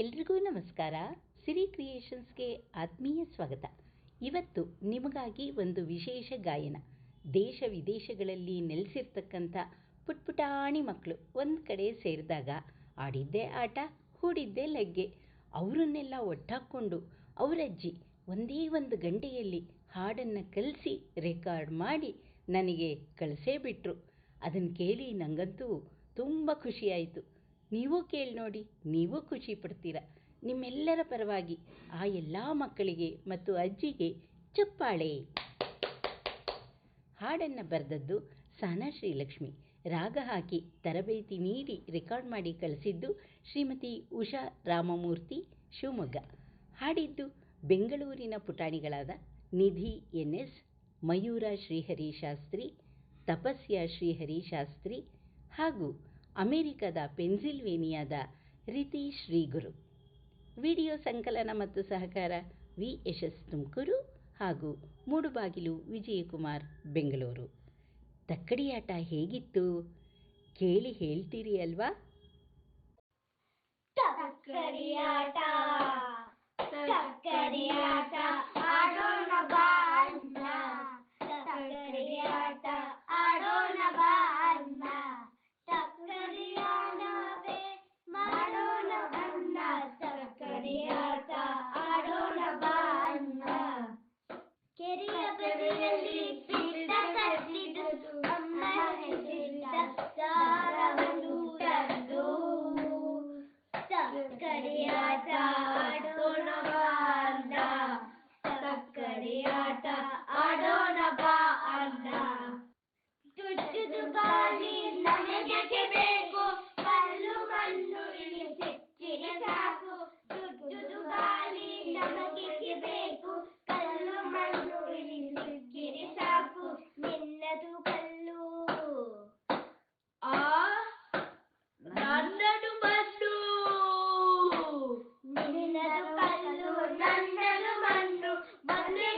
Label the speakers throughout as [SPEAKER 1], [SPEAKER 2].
[SPEAKER 1] ಎಲ್ರಿಗೂ ನಮಸ್ಕಾರ. ಸಿರಿ ಕ್ರಿಯೇಷನ್ಸ್ಗೆ ಆತ್ಮೀಯ ಸ್ವಾಗತ. ಇವತ್ತು ನಿಮಗಾಗಿ ಒಂದು ವಿಶೇಷ ಗಾಯನ. ದೇಶ ವಿದೇಶಗಳಲ್ಲಿ ನೆಲೆಸಿರ್ತಕ್ಕಂಥ ಪುಟ್ಪುಟಾಣಿ ಮಕ್ಕಳು ಒಂದು ಕಡೆ ಸೇರಿದಾಗ ಆಡಿದ್ದೇ ಆಟ, ಹೂಡಿದ್ದೇ ಲಗ್ಗೆ. ಅವರನ್ನೆಲ್ಲ ಒಟ್ಟಾಕ್ಕೊಂಡು ಅವರಜ್ಜಿ ಒಂದೇ ಒಂದು ಗಂಟೆಯಲ್ಲಿ ಹಾಡನ್ನು ಕಲಿಸಿ ರೆಕಾರ್ಡ್ ಮಾಡಿ ನನಗೆ ಕಳಿಸೇ ಬಿಟ್ಟರು ಅದನ್ನು ಕೇಳಿ ನನಗಂತೂ ತುಂಬ ಖುಷಿಯಾಯಿತು ನೀವು ಕೇಳಿ ನೋಡಿ, ನೀವು ಖುಷಿ ಪಡ್ತೀರ. ನಿಮ್ಮೆಲ್ಲರ ಪರವಾಗಿ ಆ ಎಲ್ಲ ಮಕ್ಕಳಿಗೆ ಮತ್ತು ಅಜ್ಜಿಗೆ ಚಪ್ಪಾಳೆ. ಹಾಡನ್ನು ಬರೆದದ್ದು ಸಾನಾ ಶ್ರೀಲಕ್ಷ್ಮಿ. ರಾಗ ಹಾಕಿ ತರಬೇತಿ ನೀಡಿ ರೆಕಾರ್ಡ್ ಮಾಡಿ ಕಳಿಸಿದ್ದು ಶ್ರೀಮತಿ ಉಷಾ ರಾಮಮೂರ್ತಿ ಶಿವಮೊಗ್ಗ. ಹಾಡಿದ್ದು ಬೆಂಗಳೂರಿನ ಪುಟಾಣಿಗಳಾದ ನಿಧಿ ಎನ್ ಎಸ್ ಮಯೂರ ಶ್ರೀಹರಿ ಶಾಸ್ತ್ರಿ ತಪಸ್ಯ ಶ್ರೀಹರಿ ಶಾಸ್ತ್ರಿ ಹಾಗೂ ಅಮೆರಿಕದ ಪೆನ್ಸಿಲ್ವೇನಿಯಾದ ರಿತಿ ಶ್ರೀಗುರು. ವಿಡಿಯೋ ಸಂಕಲನ ಮತ್ತು ಸಹಕಾರ ವಿ ಯಶಸ್ ತುಮಕೂರು ಹಾಗೂ ಮೂಡುಬಾಗಿಲು ವಿಜಯಕುಮಾರ್, ಬೆಂಗಳೂರು. ತಕ್ಕಡಿಯಾಟ ಹೇಗಿತ್ತು? ಕೇಳಿ ಹೇಳ್ತೀರಿ ಅಲ್ವಾ?
[SPEAKER 2] ತಕ್ಕಡಿಯಾಟ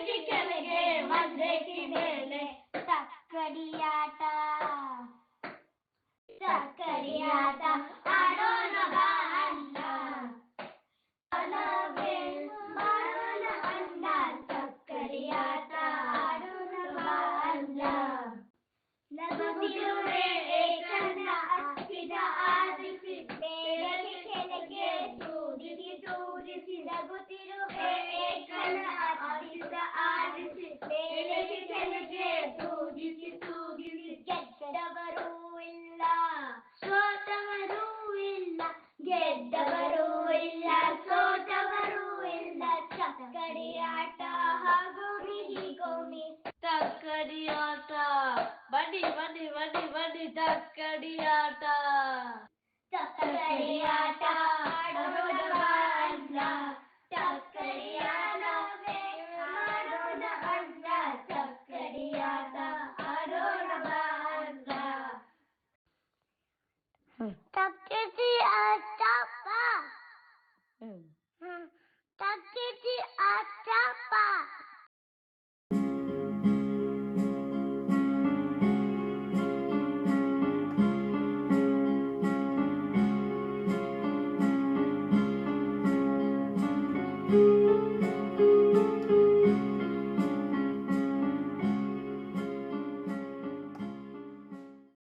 [SPEAKER 2] ಬಂದ್ರೇಕಿ ಕೆಳಗೆ ಬಂದ್ರೇಕಿ ಮೇಲೆ ತಕ್ಕಡಿಯಾಟ ತಕ್ಕಡಿಯಾಟ ಆಡೋಣ ಬಾ ಅಣ್ಣ ಅಲವೇನು ಮಾಡೋಣ ಅಣ್ಣ ತಕ್ಕಡಿಯಾಟ ಆಡೋಣ ಬಾ ಅಣ್ಣ ನಗುತ್ತಿರುವೆ
[SPEAKER 3] ಬನ್ನಿ ಬನ್ನಿ ಬನ್ನಿ ಬನ್ನಿ ತಕ್ಕಡಿಯಾಟ
[SPEAKER 2] ತಕ್ಕಡಿ ಆಟ ಆಡೋಣ ಬಾ ಅಣ್ಣ ತಕ್ಕಡಿ